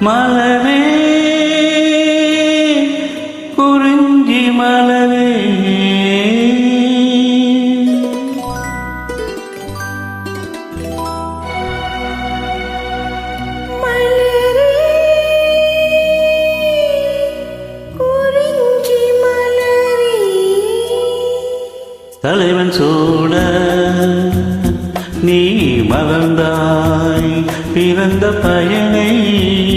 மலரே குறிஞ்சி மலரே. தலைவன் சோழ நீ மறந்தாய். பிறந்த பயனை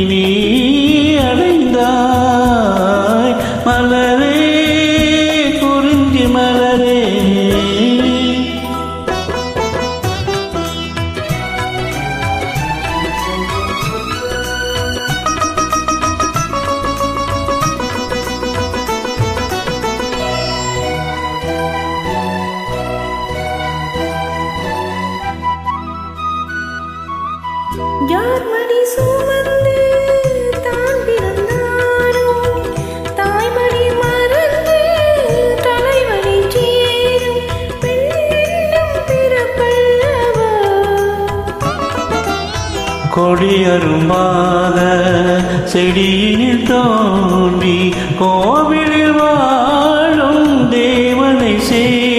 நீ யார் மடி சுமந்து தான் பிறந்தாரோ? தாய்மடி மறந்து சேரும். பிறப்பல்லவா? செடியினில் தோன்றி கோவிலில் வாழும் தேவனை சேரும்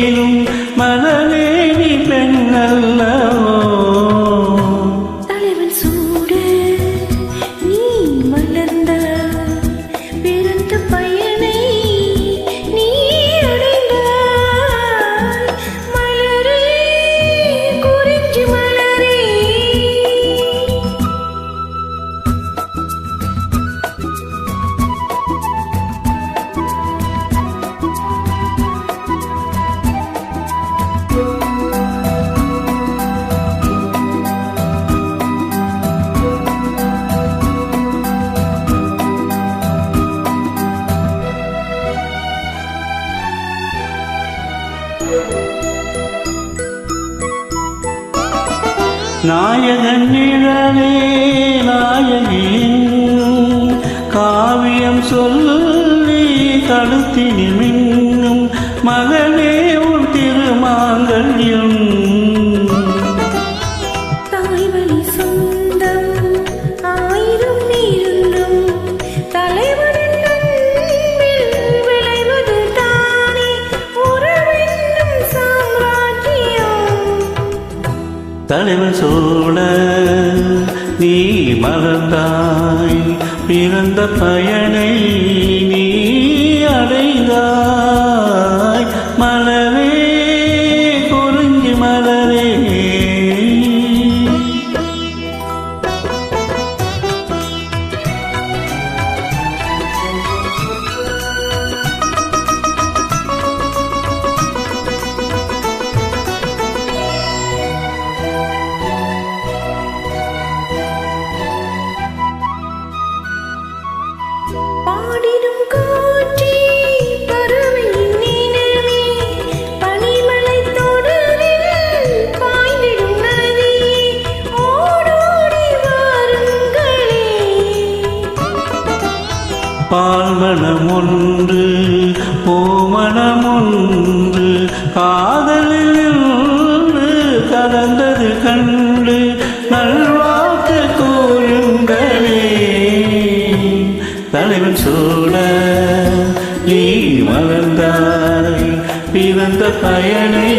நாயகன் நிழலே நாயகின் காவியம் சொல்லி தடுத்தினி மின்னும் மகனே தலைவர் சோழ நீ மறந்தாய் பிறந்த பயனை நீ பால்மனம் ஒன்று பூமணம் ஒன்று காதலில் கலந்தது கண்டு நல்வாக்கு கூறுங்களே. தலைவன் சூட நீ மறந்தாய் பிறந்த பயனை